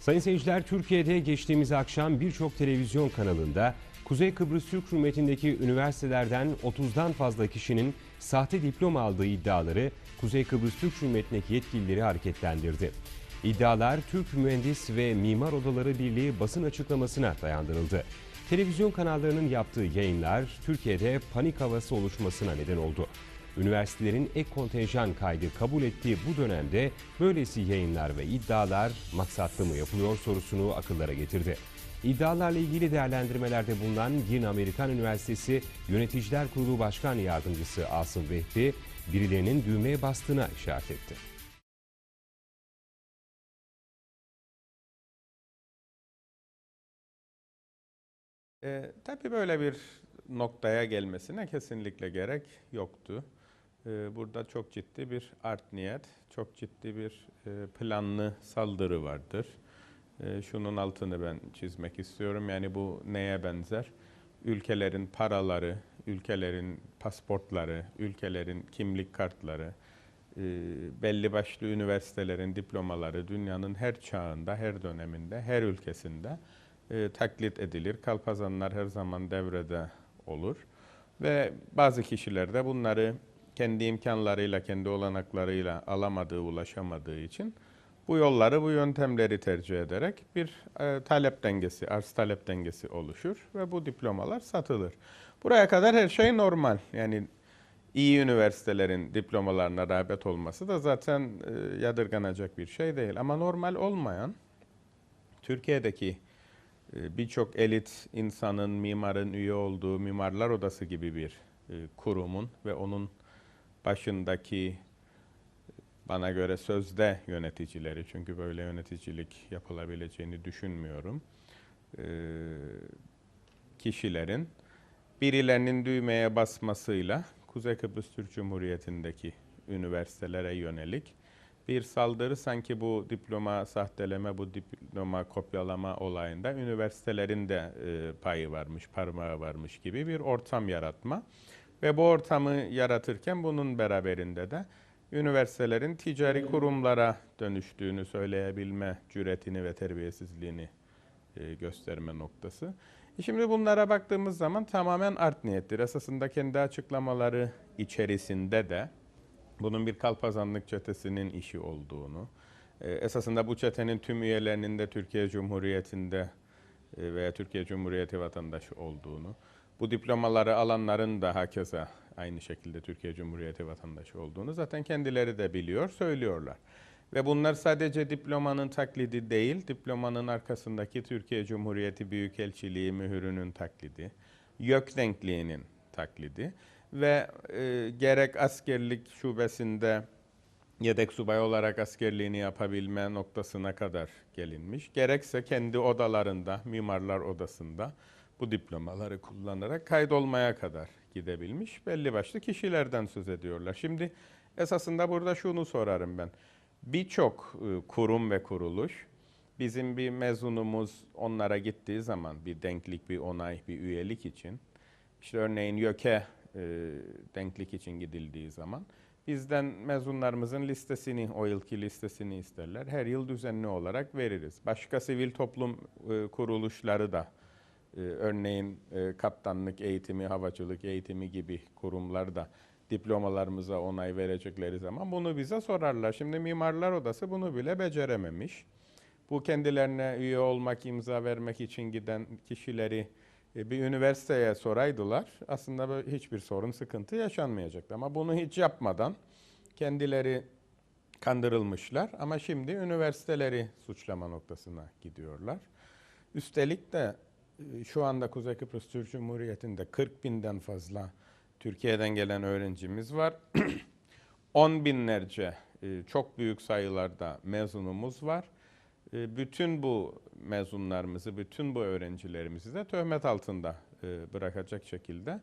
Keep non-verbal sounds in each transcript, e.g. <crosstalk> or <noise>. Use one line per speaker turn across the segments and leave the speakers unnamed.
Sayın seyirciler, Türkiye'de geçtiğimiz akşam birçok televizyon kanalında Kuzey Kıbrıs Türk Cumhuriyeti'ndeki üniversitelerden 30'dan fazla kişinin sahte diploma aldığı iddiaları Kuzey Kıbrıs Türk Cumhuriyeti'ndeki yetkilileri hareketlendirdi. İddialar Türk Mühendis ve Mimar Odaları Birliği basın açıklamasına dayandırıldı. Televizyon kanallarının yaptığı yayınlar Türkiye'de panik havası oluşmasına neden oldu. Üniversitelerin ek kontenjan kaydı kabul ettiği bu dönemde böylesi yayınlar ve iddialar maksatlı mı yapılıyor sorusunu akıllara getirdi. İddialarla ilgili değerlendirmelerde bulunan Girne Amerikan Üniversitesi Yöneticiler Kurulu Başkan Yardımcısı Asım Vehbi, birilerinin düğmeye bastığına işaret etti.
E, tabii böyle bir noktaya gelmesine kesinlikle gerek yoktu. E, burada çok ciddi bir art niyet, çok ciddi bir e, planlı saldırı vardır. E, şunun altını ben çizmek istiyorum. Yani bu neye benzer? Ülkelerin paraları, ülkelerin pasportları, ülkelerin kimlik kartları, e, belli başlı üniversitelerin diplomaları dünyanın her çağında, her döneminde, her ülkesinde e, taklit edilir. Kalpazanlar her zaman devrede olur. Ve bazı kişiler de bunları kendi imkanlarıyla, kendi olanaklarıyla alamadığı, ulaşamadığı için bu yolları, bu yöntemleri tercih ederek bir e, talep dengesi, arz talep dengesi oluşur ve bu diplomalar satılır. Buraya kadar her şey normal. Yani iyi üniversitelerin diplomalarına rağbet olması da zaten e, yadırganacak bir şey değil. Ama normal olmayan Türkiye'deki e, birçok elit insanın, mimarın üye olduğu Mimarlar Odası gibi bir e, kurumun ve onun başındaki bana göre sözde yöneticileri çünkü böyle yöneticilik yapılabileceğini düşünmüyorum. Kişilerin birilerinin düğmeye basmasıyla Kuzey Kıbrıs Türk Cumhuriyeti'ndeki üniversitelere yönelik bir saldırı sanki bu diploma sahteleme, bu diploma kopyalama olayında üniversitelerin de e, payı varmış, parmağı varmış gibi bir ortam yaratma. Ve bu ortamı yaratırken bunun beraberinde de üniversitelerin ticari kurumlara dönüştüğünü söyleyebilme cüretini ve terbiyesizliğini e, gösterme noktası. E Şimdi bunlara baktığımız zaman tamamen art niyettir. Esasında kendi açıklamaları içerisinde de bunun bir kalpazanlık çetesinin işi olduğunu, e, esasında bu çetenin tüm üyelerinin de Türkiye Cumhuriyeti'nde veya Türkiye Cumhuriyeti vatandaşı olduğunu, bu diplomaları alanların da hakeza aynı şekilde Türkiye Cumhuriyeti vatandaşı olduğunu zaten kendileri de biliyor, söylüyorlar. Ve bunlar sadece diplomanın taklidi değil, diplomanın arkasındaki Türkiye Cumhuriyeti Büyükelçiliği mühürünün taklidi, YÖK denkliğinin taklidi ve e, gerek askerlik şubesinde yedek subay olarak askerliğini yapabilme noktasına kadar gelinmiş. Gerekse kendi odalarında, mimarlar odasında bu diplomaları kullanarak kaydolmaya kadar gidebilmiş belli başlı kişilerden söz ediyorlar. Şimdi esasında burada şunu sorarım ben. Birçok e, kurum ve kuruluş bizim bir mezunumuz onlara gittiği zaman bir denklik, bir onay, bir üyelik için işte örneğin YÖK'e e, denklik için gidildiği zaman bizden mezunlarımızın listesini, o yılki listesini isterler. Her yıl düzenli olarak veririz. Başka sivil toplum e, kuruluşları da e, örneğin e, kaptanlık eğitimi, havacılık eğitimi gibi kurumlar da diplomalarımıza onay verecekleri zaman bunu bize sorarlar. Şimdi Mimarlar Odası bunu bile becerememiş. Bu kendilerine üye olmak, imza vermek için giden kişileri e, bir üniversiteye soraydılar. Aslında hiçbir sorun, sıkıntı yaşanmayacaktı. Ama bunu hiç yapmadan kendileri kandırılmışlar. Ama şimdi üniversiteleri suçlama noktasına gidiyorlar. Üstelik de şu anda Kuzey Kıbrıs Türk Cumhuriyeti'nde 40 binden fazla Türkiye'den gelen öğrencimiz var. <clears throat> 10 binlerce e, çok büyük sayılarda mezunumuz var. E, Bütün bu mezunlarımızı, bütün bu öğrencilerimizi de töhmet altında e, bırakacak şekilde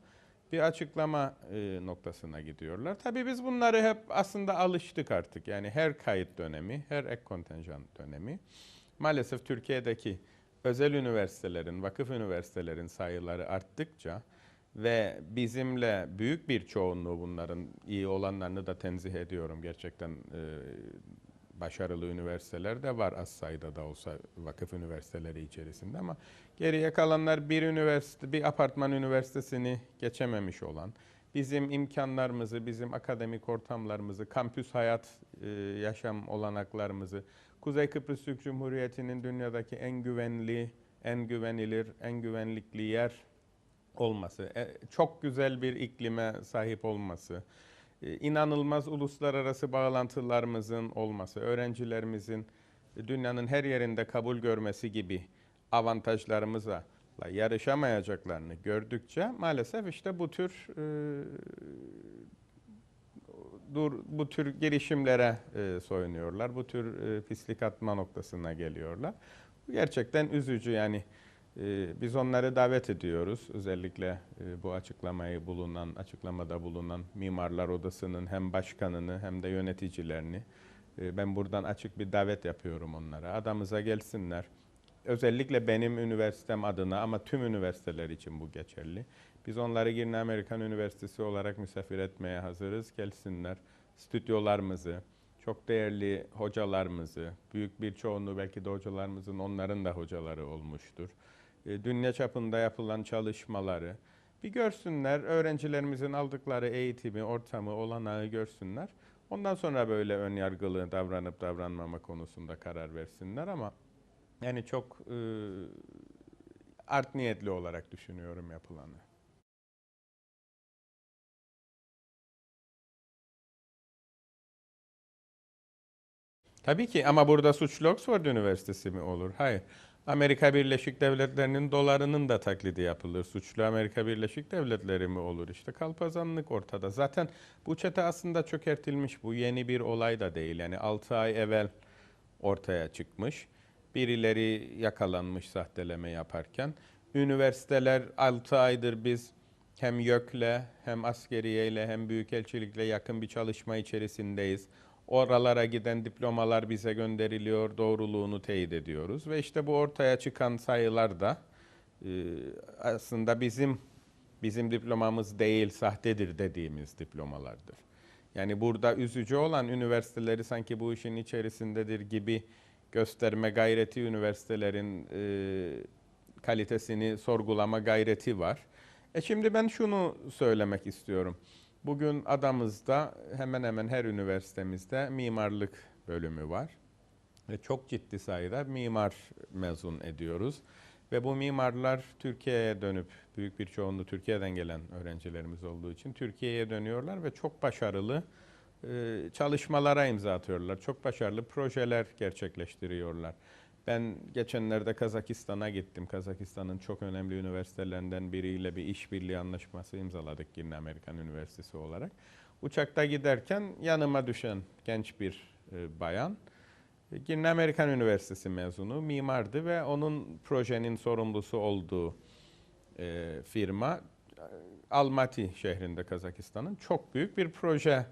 bir açıklama noktasına gidiyorlar. Tabii biz bunları hep aslında alıştık artık. Yani her kayıt dönemi, her ek kontenjan dönemi maalesef Türkiye'deki özel üniversitelerin, vakıf üniversitelerin sayıları arttıkça ve bizimle büyük bir çoğunluğu bunların iyi olanlarını da tenzih ediyorum. Gerçekten e, başarılı üniversiteler de var az sayıda da olsa vakıf üniversiteleri içerisinde ama geriye kalanlar bir üniversite, bir apartman üniversitesini geçememiş olan, bizim imkanlarımızı, bizim akademik ortamlarımızı, kampüs hayat e, yaşam olanaklarımızı, Kuzey Kıbrıs Türk Cumhuriyeti'nin dünyadaki en güvenli, en güvenilir, en güvenlikli yer olması, e, çok güzel bir iklime sahip olması, e, inanılmaz uluslararası bağlantılarımızın olması, öğrencilerimizin dünyanın her yerinde kabul görmesi gibi avantajlarımızla yarışamayacaklarını gördükçe maalesef işte bu tür e, dur bu tür girişimlere e, soyunuyorlar. Bu tür e, pislik atma noktasına geliyorlar. Bu gerçekten üzücü yani. e, biz onları davet ediyoruz. Özellikle e, bu açıklamayı bulunan, açıklamada bulunan Mimarlar Odası'nın hem başkanını hem de yöneticilerini e, ben buradan açık bir davet yapıyorum onlara. Adamıza gelsinler. Özellikle benim üniversitem adına ama tüm üniversiteler için bu geçerli. Biz onları Girne Amerikan Üniversitesi olarak misafir etmeye hazırız. Gelsinler. Stüdyolarımızı, çok değerli hocalarımızı, büyük bir çoğunluğu belki de hocalarımızın onların da hocaları olmuştur. E, Dünya çapında yapılan çalışmaları bir görsünler, öğrencilerimizin aldıkları eğitimi, ortamı, olanağı görsünler. Ondan sonra böyle ön yargılı davranıp davranmama konusunda karar versinler ama yani çok e, art niyetli olarak düşünüyorum yapılanı. Tabii ki ama burada suçlu Oxford Üniversitesi mi olur? Hayır. Amerika Birleşik Devletleri'nin dolarının da taklidi yapılır. Suçlu Amerika Birleşik Devletleri mi olur? İşte kalpazanlık ortada. Zaten bu çete aslında çökertilmiş. Bu yeni bir olay da değil. Yani 6 ay evvel ortaya çıkmış. Birileri yakalanmış sahteleme yaparken. Üniversiteler 6 aydır biz hem YÖK'le hem askeriyeyle hem büyükelçilikle yakın bir çalışma içerisindeyiz. Oralara giden diplomalar bize gönderiliyor, doğruluğunu teyit ediyoruz. Ve işte bu ortaya çıkan sayılar da e, aslında bizim bizim diplomamız değil, sahtedir dediğimiz diplomalardır. Yani burada üzücü olan üniversiteleri sanki bu işin içerisindedir gibi gösterme gayreti üniversitelerin e, kalitesini sorgulama gayreti var. E şimdi ben şunu söylemek istiyorum. Bugün adamızda hemen hemen her üniversitemizde mimarlık bölümü var. Ve çok ciddi sayıda mimar mezun ediyoruz. Ve bu mimarlar Türkiye'ye dönüp, büyük bir çoğunluğu Türkiye'den gelen öğrencilerimiz olduğu için Türkiye'ye dönüyorlar ve çok başarılı çalışmalara imza atıyorlar. Çok başarılı projeler gerçekleştiriyorlar. Ben geçenlerde Kazakistan'a gittim. Kazakistan'ın çok önemli üniversitelerinden biriyle bir işbirliği anlaşması imzaladık Girne Amerikan Üniversitesi olarak. Uçakta giderken yanıma düşen genç bir e, bayan, e, Girne Amerikan Üniversitesi mezunu, mimardı ve onun projenin sorumlusu olduğu e, firma e, Almaty şehrinde Kazakistan'ın çok büyük bir proje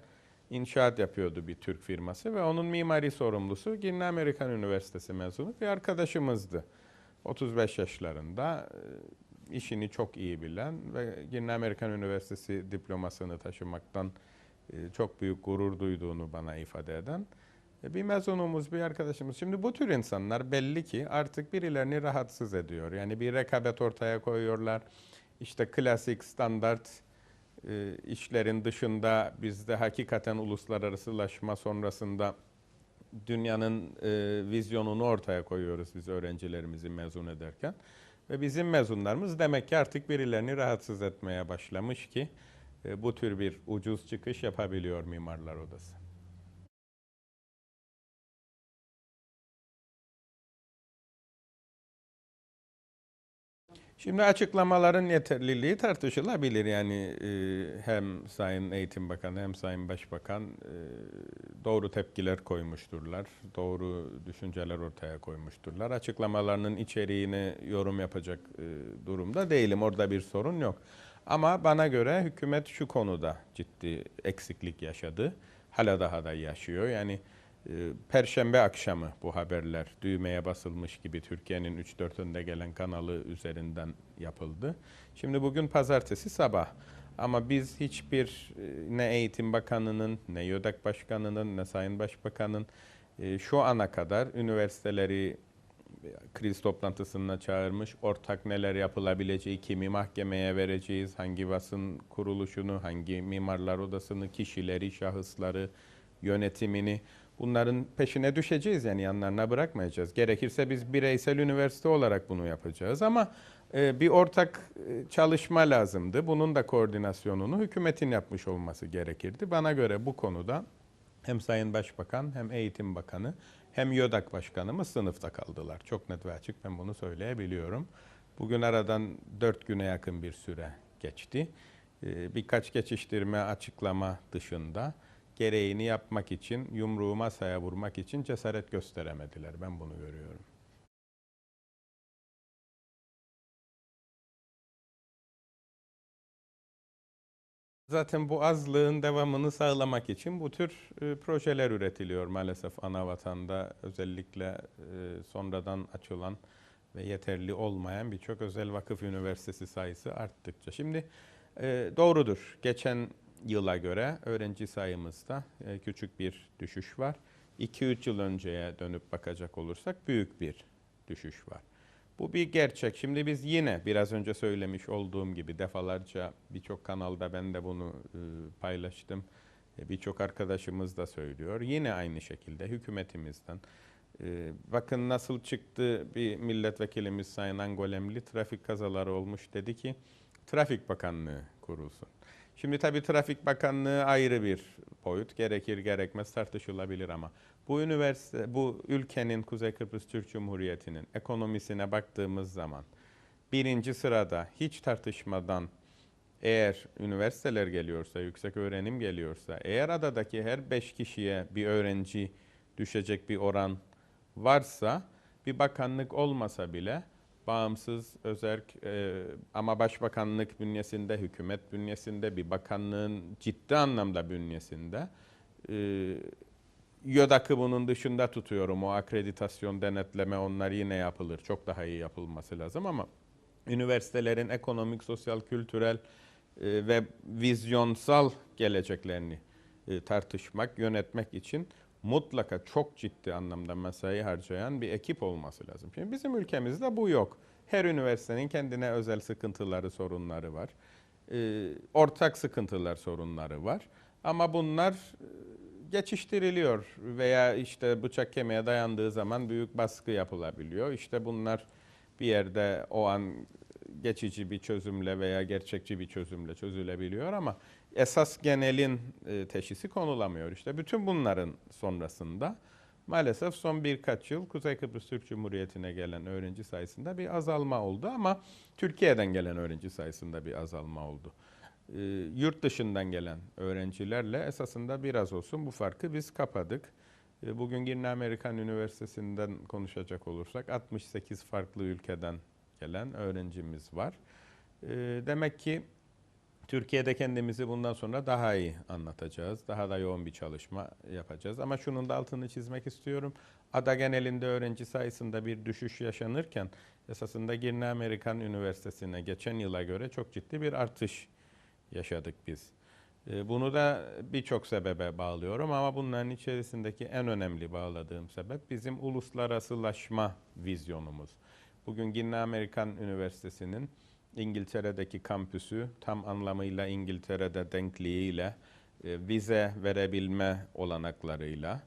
inşaat yapıyordu bir Türk firması ve onun mimari sorumlusu Girne Amerikan Üniversitesi mezunu bir arkadaşımızdı. 35 yaşlarında e, işini çok iyi bilen ve Girne Amerikan Üniversitesi diplomasını taşımaktan e, çok büyük gurur duyduğunu bana ifade eden e, bir mezunumuz, bir arkadaşımız. Şimdi bu tür insanlar belli ki artık birilerini rahatsız ediyor. Yani bir rekabet ortaya koyuyorlar. İşte klasik standart e, işlerin dışında bizde hakikaten uluslararasılaşma sonrasında dünyanın e, vizyonunu ortaya koyuyoruz biz öğrencilerimizi mezun ederken. Ve bizim mezunlarımız demek ki artık birilerini rahatsız etmeye başlamış ki e, bu tür bir ucuz çıkış yapabiliyor Mimarlar Odası. Şimdi açıklamaların yeterliliği tartışılabilir. Yani e, hem Sayın Eğitim Bakanı hem Sayın Başbakan e, doğru tepkiler koymuşturlar. Doğru düşünceler ortaya koymuşturlar. Açıklamalarının içeriğine yorum yapacak e, durumda değilim. Orada bir sorun yok. Ama bana göre hükümet şu konuda ciddi eksiklik yaşadı. Hala daha da yaşıyor. Yani Perşembe akşamı bu haberler düğmeye basılmış gibi Türkiye'nin 3-4 önde gelen kanalı üzerinden yapıldı. Şimdi bugün pazartesi sabah. Ama biz hiçbir e, ne Eğitim Bakanı'nın, ne YÖDAK Başkanı'nın, ne Sayın Başbakan'ın e, şu ana kadar üniversiteleri e, kriz toplantısına çağırmış, ortak neler yapılabileceği, kimi mahkemeye vereceğiz, hangi basın kuruluşunu, hangi mimarlar odasını, kişileri, şahısları, yönetimini bunların peşine düşeceğiz yani yanlarına bırakmayacağız. Gerekirse biz bireysel üniversite olarak bunu yapacağız ama e, bir ortak e, çalışma lazımdı. Bunun da koordinasyonunu hükümetin yapmış olması gerekirdi. Bana göre bu konuda hem Sayın Başbakan hem Eğitim Bakanı hem YÖDAK Başkanımız sınıfta kaldılar. Çok net ve açık ben bunu söyleyebiliyorum. Bugün aradan dört güne yakın bir süre geçti. Ee, Birkaç geçiştirme, açıklama dışında gereğini yapmak için, yumruğu masaya vurmak için cesaret gösteremediler. Ben bunu görüyorum. Zaten bu azlığın devamını sağlamak için bu tür e, projeler üretiliyor maalesef ana vatanda. Özellikle e, sonradan açılan ve yeterli olmayan birçok özel vakıf üniversitesi sayısı arttıkça. Şimdi e, doğrudur. Geçen yıla göre öğrenci sayımızda e, küçük bir düşüş var. 2-3 yıl önceye dönüp bakacak olursak büyük bir düşüş var. Bu bir gerçek. Şimdi biz yine biraz önce söylemiş olduğum gibi defalarca birçok kanalda ben de bunu e, paylaştım. E, birçok arkadaşımız da söylüyor. Yine aynı şekilde hükümetimizden bakın nasıl çıktı bir milletvekilimiz Sayın Angolemli trafik kazaları olmuş dedi ki Trafik Bakanlığı kurulsun. Şimdi tabii Trafik Bakanlığı ayrı bir boyut. Gerekir gerekmez tartışılabilir ama bu üniversite, bu ülkenin Kuzey Kıbrıs Türk Cumhuriyeti'nin ekonomisine baktığımız zaman birinci sırada hiç tartışmadan eğer üniversiteler geliyorsa, yüksek öğrenim geliyorsa, eğer adadaki her beş kişiye bir öğrenci düşecek bir oran varsa bir bakanlık olmasa bile bağımsız, özerk e, ama başbakanlık bünyesinde, hükümet bünyesinde, bir bakanlığın ciddi anlamda bünyesinde e, YÖDAK'ı bunun dışında tutuyorum. O akreditasyon, denetleme onlar yine yapılır. Çok daha iyi yapılması lazım ama üniversitelerin ekonomik, sosyal, kültürel e, ve vizyonsal geleceklerini e, tartışmak, yönetmek için mutlaka çok ciddi anlamda mesai harcayan bir ekip olması lazım. Şimdi bizim ülkemizde bu yok. Her üniversitenin kendine özel sıkıntıları, sorunları var. E, ortak sıkıntılar, sorunları var. Ama bunlar e, geçiştiriliyor veya işte bıçak kemiğe dayandığı zaman büyük baskı yapılabiliyor. İşte bunlar bir yerde o an geçici bir çözümle veya gerçekçi bir çözümle çözülebiliyor ama esas genelin e, teşhisi konulamıyor. İşte bütün bunların sonrasında maalesef son birkaç yıl Kuzey Kıbrıs Türk Cumhuriyeti'ne gelen öğrenci sayısında bir azalma oldu ama Türkiye'den gelen öğrenci sayısında bir azalma oldu. E, yurt dışından gelen öğrencilerle esasında biraz olsun bu farkı biz kapadık. E, Bugün Girne Amerikan Üniversitesi'nden konuşacak olursak 68 farklı ülkeden gelen öğrencimiz var. E, Demek ki Türkiye'de kendimizi bundan sonra daha iyi anlatacağız. Daha da yoğun bir çalışma yapacağız. Ama şunun da altını çizmek istiyorum. Ada genelinde öğrenci sayısında bir düşüş yaşanırken esasında Girne Amerikan Üniversitesi'ne geçen yıla göre çok ciddi bir artış yaşadık biz. E, Bunu da birçok sebebe bağlıyorum ama bunların içerisindeki en önemli bağladığım sebep bizim uluslararasılaşma vizyonumuz. Bugün Girne Amerikan Üniversitesi'nin İngiltere'deki kampüsü tam anlamıyla İngiltere'de denkliğiyle, e, vize verebilme olanaklarıyla,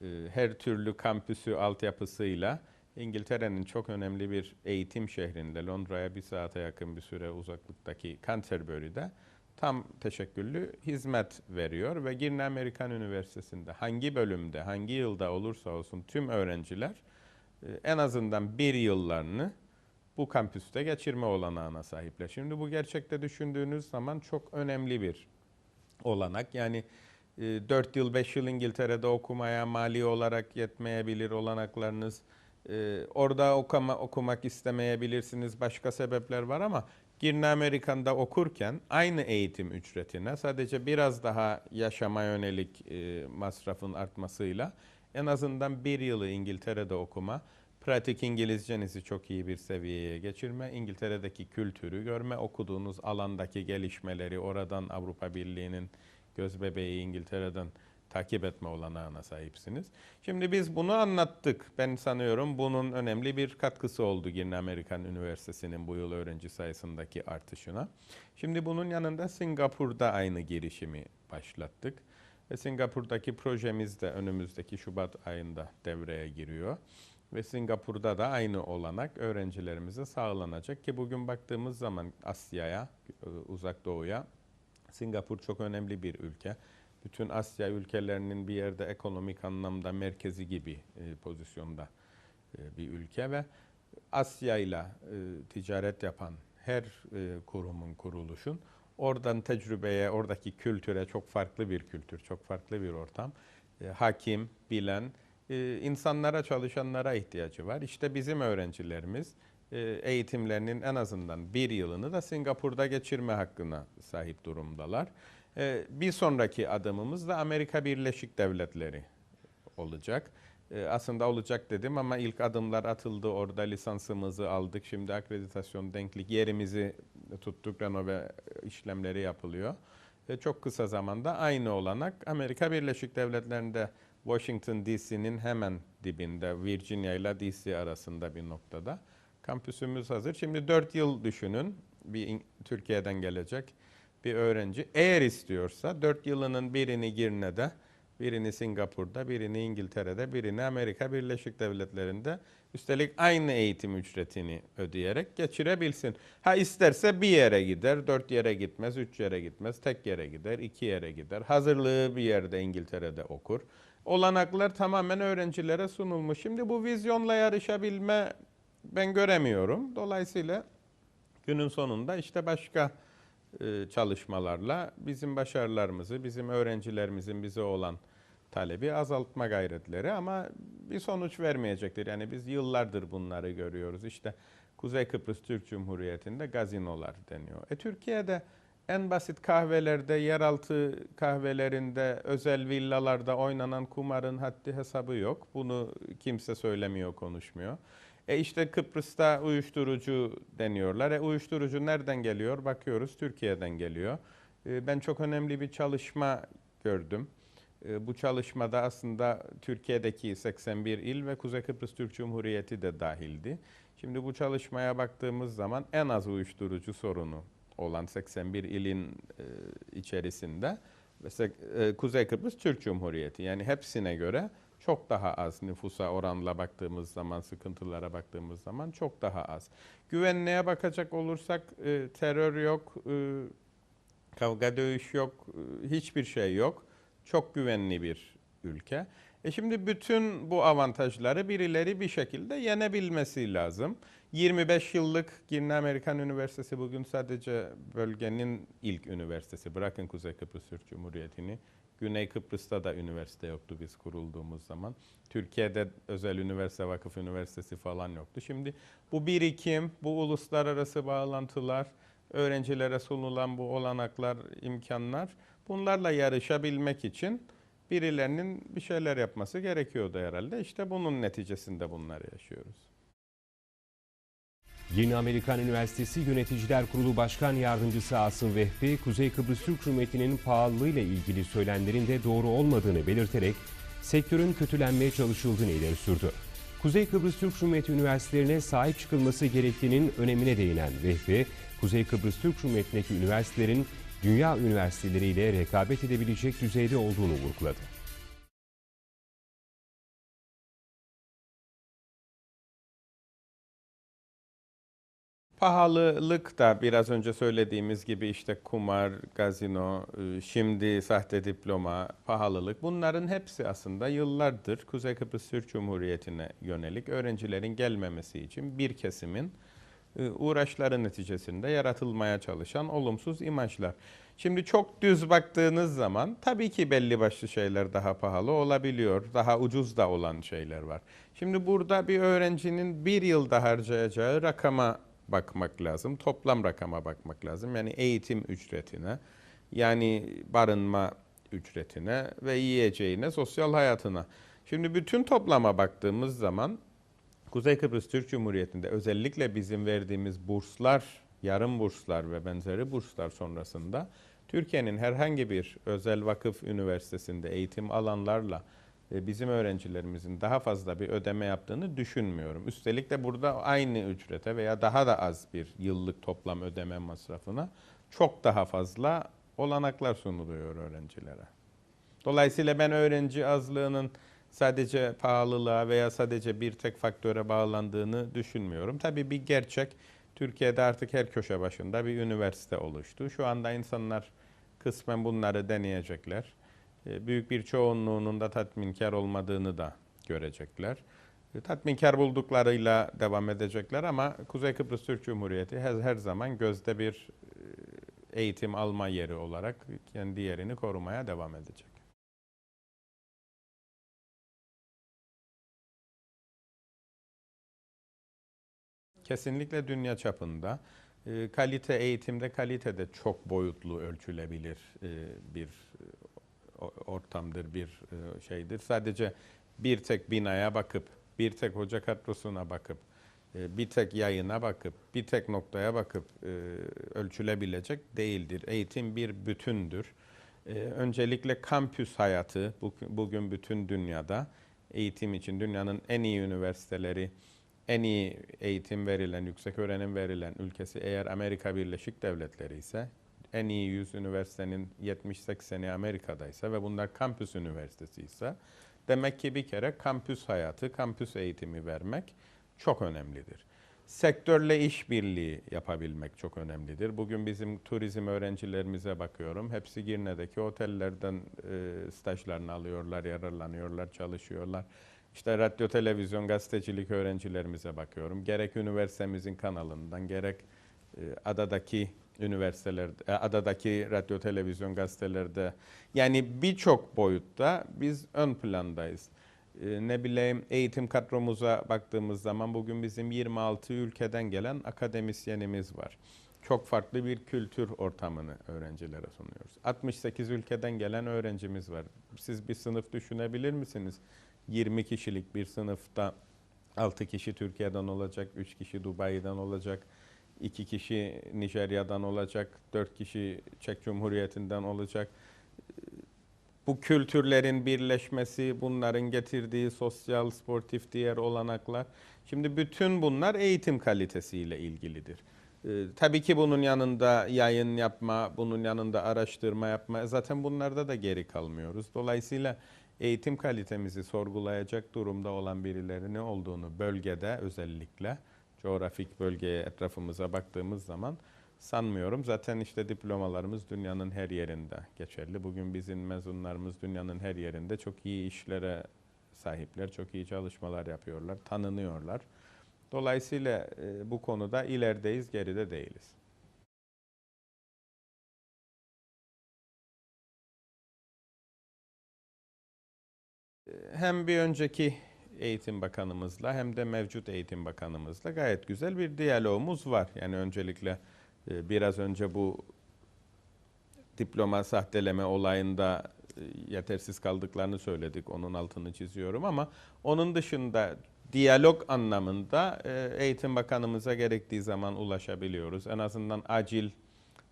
e, her türlü kampüsü altyapısıyla İngiltere'nin çok önemli bir eğitim şehrinde, Londra'ya bir saate yakın bir süre uzaklıktaki Canterbury'de tam teşekküllü hizmet veriyor ve Girne Amerikan Üniversitesi'nde hangi bölümde, hangi yılda olursa olsun tüm öğrenciler e, en azından bir yıllarını bu kampüste geçirme olanağına sahipler. Şimdi bu gerçekte düşündüğünüz zaman çok önemli bir olanak. Yani 4 yıl 5 yıl İngiltere'de okumaya mali olarak yetmeyebilir olanaklarınız. E, Orada okuma, okumak istemeyebilirsiniz. Başka sebepler var ama Girne Amerikan'da okurken aynı eğitim ücretine sadece biraz daha yaşama yönelik e, masrafın artmasıyla en azından bir yılı İngiltere'de okuma, pratik İngilizcenizi çok iyi bir seviyeye geçirme, İngiltere'deki kültürü görme, okuduğunuz alandaki gelişmeleri, oradan Avrupa Birliği'nin göz bebeği İngiltere'den takip etme olanağına sahipsiniz. Şimdi biz bunu anlattık. Ben sanıyorum bunun önemli bir katkısı oldu Girne Amerikan Üniversitesi'nin bu yıl öğrenci sayısındaki artışına. Şimdi bunun yanında Singapur'da aynı girişimi başlattık. Ve Singapur'daki projemiz de önümüzdeki Şubat ayında devreye giriyor. Ve Singapur'da da aynı olanak öğrencilerimize sağlanacak ki bugün baktığımız zaman Asya'ya, e, Uzak Doğu'ya Singapur çok önemli bir ülke. Bütün Asya ülkelerinin bir yerde ekonomik anlamda merkezi gibi e, pozisyonda e, bir ülke ve Asya ile ticaret yapan her kurumun, kuruluşun oradan tecrübeye, oradaki kültüre çok farklı bir kültür, çok farklı bir ortam. Hakim, bilen, e, insanlara, çalışanlara ihtiyacı var. İşte bizim öğrencilerimiz e, eğitimlerinin en azından bir yılını da Singapur'da geçirme hakkına sahip durumdalar. E, Bir sonraki adımımız da Amerika Birleşik Devletleri olacak. E, Aslında olacak dedim ama ilk adımlar atıldı. Orada lisansımızı aldık. Şimdi akreditasyon, denklik yerimizi tuttuk. Renove işlemleri yapılıyor. Çok kısa zamanda aynı olanak Amerika Birleşik Devletleri'nde Washington DC'nin hemen dibinde Virginia ile DC arasında bir noktada. Kampüsümüz hazır. Şimdi 4 yıl düşünün. Bir Türkiye'den gelecek bir öğrenci eğer istiyorsa 4 yılının birini Girne'de, birini Singapur'da, birini İngiltere'de, birini Amerika Birleşik Devletleri'nde üstelik aynı eğitim ücretini ödeyerek geçirebilsin. Ha isterse bir yere gider, dört yere gitmez, üç yere gitmez, tek yere gider, iki yere gider. Hazırlığı bir yerde İngiltere'de okur. Olanaklar tamamen öğrencilere sunulmuş. Şimdi bu vizyonla yarışabilme ben göremiyorum. Dolayısıyla günün sonunda işte başka e, çalışmalarla bizim başarılarımızı, bizim öğrencilerimizin bize olan talebi azaltma gayretleri ama bir sonuç vermeyecektir. Yani biz yıllardır bunları görüyoruz. İşte Kuzey Kıbrıs Türk Cumhuriyeti'nde gazinolar deniyor. E Türkiye'de en basit kahvelerde, yeraltı kahvelerinde, özel villalarda oynanan kumarın haddi hesabı yok. Bunu kimse söylemiyor, konuşmuyor. E işte Kıbrıs'ta uyuşturucu deniyorlar. E uyuşturucu nereden geliyor? Bakıyoruz Türkiye'den geliyor. E, ben çok önemli bir çalışma gördüm. E, bu çalışmada aslında Türkiye'deki 81 il ve Kuzey Kıbrıs Türk Cumhuriyeti de dahildi. Şimdi bu çalışmaya baktığımız zaman en az uyuşturucu sorunu olan 81 ilin e, içerisinde mesela e, Kuzey Kıbrıs Türk Cumhuriyeti yani hepsine göre çok daha az nüfusa oranla baktığımız zaman, sıkıntılara baktığımız zaman çok daha az. Güvenliğe bakacak olursak e, terör yok, kavga dövüş yok, hiçbir şey yok. Çok güvenli bir ülke. E şimdi bütün bu avantajları birileri bir şekilde yenebilmesi lazım. 25 yıllık Girne Amerikan Üniversitesi bugün sadece bölgenin ilk üniversitesi. Bırakın Kuzey Kıbrıs Türk Cumhuriyeti'ni. Güney Kıbrıs'ta da üniversite yoktu biz kurulduğumuz zaman. Türkiye'de özel üniversite, vakıf üniversitesi falan yoktu. Şimdi bu birikim, bu uluslararası bağlantılar, öğrencilere sunulan bu olanaklar, imkanlar bunlarla yarışabilmek için birilerinin bir şeyler yapması gerekiyordu herhalde. İşte bunun neticesinde bunları yaşıyoruz.
Yeni Amerikan Üniversitesi Yöneticiler Kurulu Başkan Yardımcısı Asım Vehbi, Kuzey Kıbrıs Türk Cumhuriyeti'nin pahalılığıyla ilgili söylemlerin de doğru olmadığını belirterek sektörün kötülenmeye çalışıldığını ileri sürdü. Kuzey Kıbrıs Türk Cumhuriyeti üniversitelerine sahip çıkılması gerektiğinin önemine değinen Vehbi, Kuzey Kıbrıs Türk Cumhuriyeti'ndeki üniversitelerin dünya üniversiteleriyle rekabet edebilecek düzeyde olduğunu vurguladı.
Pahalılık da biraz önce söylediğimiz gibi işte kumar, gazino, e, şimdi sahte diploma, pahalılık bunların hepsi aslında yıllardır Kuzey Kıbrıs Türk Cumhuriyeti'ne yönelik öğrencilerin gelmemesi için bir kesimin uğraşları neticesinde yaratılmaya çalışan olumsuz imajlar. Şimdi çok düz baktığınız zaman tabii ki belli başlı şeyler daha pahalı olabiliyor. Daha ucuz da olan şeyler var. Şimdi burada bir öğrencinin bir yılda harcayacağı rakama bakmak lazım. Toplam rakama bakmak lazım. Yani eğitim ücretine, yani barınma ücretine ve yiyeceğine, sosyal hayatına. Şimdi bütün toplama baktığımız zaman Kuzey Kıbrıs Türk Cumhuriyeti'nde özellikle bizim verdiğimiz burslar, yarım burslar ve benzeri burslar sonrasında Türkiye'nin herhangi bir özel vakıf üniversitesinde eğitim alanlarla e, bizim öğrencilerimizin daha fazla bir ödeme yaptığını düşünmüyorum. Üstelik de burada aynı ücrete veya daha da az bir yıllık toplam ödeme masrafına çok daha fazla olanaklar sunuluyor öğrencilere. Dolayısıyla ben öğrenci azlığının sadece pahalılığa veya sadece bir tek faktöre bağlandığını düşünmüyorum. Tabii bir gerçek Türkiye'de artık her köşe başında bir üniversite oluştu. Şu anda insanlar kısmen bunları deneyecekler. E, Büyük bir çoğunluğunun da tatminkar olmadığını da görecekler. E, Tatminkar bulduklarıyla devam edecekler ama Kuzey Kıbrıs Türk Cumhuriyeti her, her zaman gözde bir e, eğitim alma yeri olarak kendi yerini korumaya devam edecek. Kesinlikle dünya çapında e, kalite eğitimde kalite de çok boyutlu ölçülebilir e, bir e, ortamdır, bir e, şeydir. Sadece bir tek binaya bakıp, bir tek hoca kadrosuna bakıp, e, bir tek yayına bakıp, bir tek noktaya bakıp e, ölçülebilecek değildir. Eğitim bir bütündür. E, Öncelikle kampüs hayatı bu- bugün bütün dünyada eğitim için dünyanın en iyi üniversiteleri, en iyi eğitim verilen, yüksek öğrenim verilen ülkesi eğer Amerika Birleşik Devletleri ise en iyi 100 üniversitenin 70-80'i Amerika'daysa ve bunlar kampüs üniversitesi ise demek ki bir kere kampüs hayatı, kampüs eğitimi vermek çok önemlidir. Sektörle işbirliği yapabilmek çok önemlidir. Bugün bizim turizm öğrencilerimize bakıyorum. Hepsi Girne'deki otellerden e, stajlarını alıyorlar, yararlanıyorlar, çalışıyorlar. İşte radyo, televizyon, gazetecilik öğrencilerimize bakıyorum. Gerek üniversitemizin kanalından, gerek e, adadaki üniversitelerde, adadaki radyo, televizyon, gazetelerde yani birçok boyutta biz ön plandayız. E, Ne bileyim eğitim kadromuza baktığımız zaman bugün bizim 26 ülkeden gelen akademisyenimiz var. Çok farklı bir kültür ortamını öğrencilere sunuyoruz. 68 ülkeden gelen öğrencimiz var. Siz bir sınıf düşünebilir misiniz? 20 kişilik bir sınıfta 6 kişi Türkiye'den olacak, 3 kişi Dubai'den olacak, 2 kişi Nijerya'dan olacak, 4 kişi Çek Cumhuriyeti'nden olacak. Bu kültürlerin birleşmesi, bunların getirdiği sosyal, sportif diğer olanaklar. Şimdi bütün bunlar eğitim kalitesiyle ilgilidir. Ee, tabii ki bunun yanında yayın yapma, bunun yanında araştırma yapma, zaten bunlarda da geri kalmıyoruz. Dolayısıyla eğitim kalitemizi sorgulayacak durumda olan birileri ne olduğunu bölgede özellikle coğrafik bölgeye etrafımıza baktığımız zaman sanmıyorum. Zaten işte diplomalarımız dünyanın her yerinde geçerli. Bugün bizim mezunlarımız dünyanın her yerinde çok iyi işlere sahipler, çok iyi çalışmalar yapıyorlar, tanınıyorlar. Dolayısıyla e, bu konuda ilerideyiz, geride değiliz. Hem bir önceki eğitim bakanımızla hem de mevcut eğitim bakanımızla gayet güzel bir diyalogumuz var. Yani öncelikle e, biraz önce bu diploma sahteleme olayında e, yetersiz kaldıklarını söyledik. Onun altını çiziyorum ama onun dışında diyalog anlamında e, eğitim bakanımıza gerektiği zaman ulaşabiliyoruz. En azından acil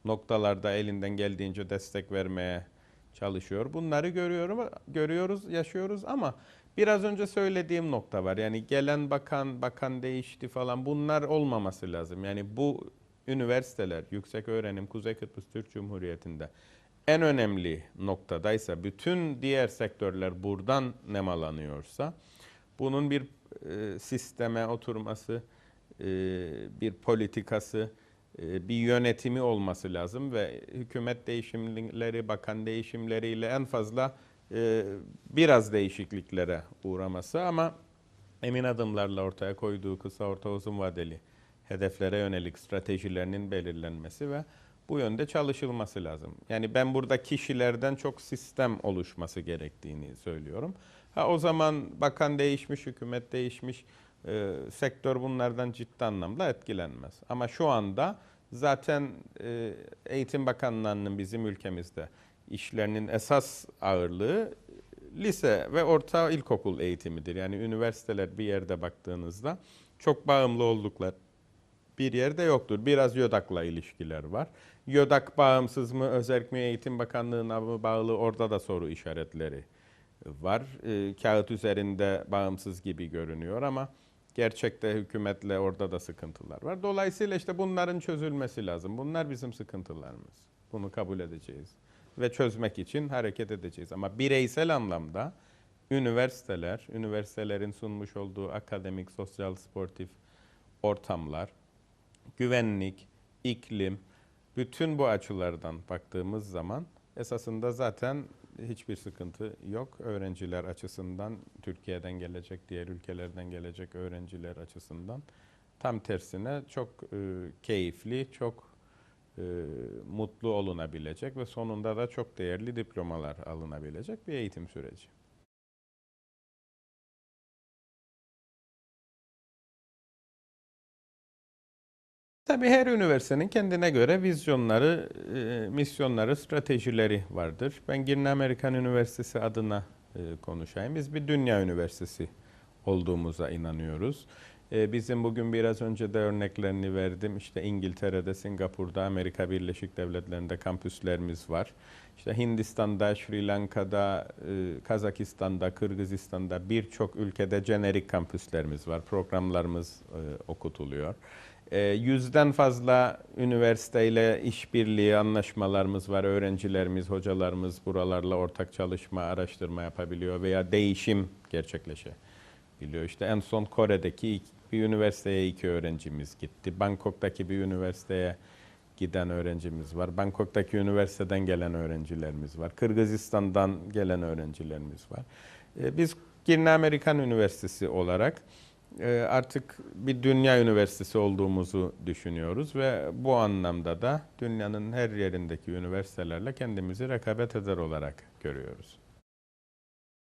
noktalarda elinden geldiğince destek vermeye çalışıyor. Bunları görüyorum, görüyoruz, yaşıyoruz ama biraz önce söylediğim nokta var. Yani gelen bakan, bakan değişti falan bunlar olmaması lazım. Yani bu üniversiteler, yüksek öğrenim Kuzey Kıbrıs Türk Cumhuriyeti'nde en önemli noktadaysa, bütün diğer sektörler buradan nemalanıyorsa, bunun bir e, sisteme oturması, e, bir politikası, bir yönetimi olması lazım ve hükümet değişimleri, bakan değişimleriyle en fazla e, biraz değişikliklere uğraması ama emin adımlarla ortaya koyduğu kısa orta uzun vadeli hedeflere yönelik stratejilerinin belirlenmesi ve bu yönde çalışılması lazım. Yani ben burada kişilerden çok sistem oluşması gerektiğini söylüyorum. Ha o zaman bakan değişmiş, hükümet değişmiş, e, sektör bunlardan ciddi anlamda etkilenmez. Ama şu anda zaten e, Eğitim Bakanlığı'nın bizim ülkemizde işlerinin esas ağırlığı lise ve orta ilkokul eğitimidir. Yani üniversiteler bir yerde baktığınızda çok bağımlı oldukları bir yerde yoktur. Biraz YÖDAK'la ilişkiler var. YÖDAK bağımsız mı, Özellik Milli Eğitim Bakanlığı'na mı bağlı orada da soru işaretleri var. E, kağıt üzerinde bağımsız gibi görünüyor ama gerçekte hükümetle orada da sıkıntılar var. Dolayısıyla işte bunların çözülmesi lazım. Bunlar bizim sıkıntılarımız. Bunu kabul edeceğiz ve çözmek için hareket edeceğiz. Ama bireysel anlamda üniversiteler, üniversitelerin sunmuş olduğu akademik, sosyal, sportif ortamlar, güvenlik, iklim, bütün bu açılardan baktığımız zaman esasında zaten hiçbir sıkıntı yok. Öğrenciler açısından, Türkiye'den gelecek, diğer ülkelerden gelecek öğrenciler açısından tam tersine çok e, keyifli, çok e, mutlu olunabilecek ve sonunda da çok değerli diplomalar alınabilecek bir eğitim süreci. Tabii her üniversitenin kendine göre vizyonları, e, misyonları, stratejileri vardır. Ben Girne Amerikan Üniversitesi adına e, konuşayım. Biz bir dünya üniversitesi olduğumuza inanıyoruz. E, Bizim bugün biraz önce de örneklerini verdim. İşte İngiltere'de, Singapur'da, Amerika Birleşik Devletleri'nde kampüslerimiz var. İşte Hindistan'da, Sri Lanka'da, Kazakistan'da, Kırgızistan'da birçok ülkede jenerik kampüslerimiz var. Programlarımız okutuluyor. E, Yüzden fazla üniversiteyle işbirliği anlaşmalarımız var. Öğrencilerimiz, hocalarımız buralarla ortak çalışma, araştırma yapabiliyor veya değişim gerçekleşebiliyor. İşte en son Kore'deki bir üniversiteye iki öğrencimiz gitti. Bangkok'taki bir üniversiteye giden öğrencimiz var. Bangkok'taki üniversiteden gelen öğrencilerimiz var. Kırgızistan'dan gelen öğrencilerimiz var. E, Biz Girne Amerikan Üniversitesi olarak artık bir dünya üniversitesi olduğumuzu düşünüyoruz ve bu anlamda da dünyanın her yerindeki üniversitelerle kendimizi rekabet eder olarak görüyoruz.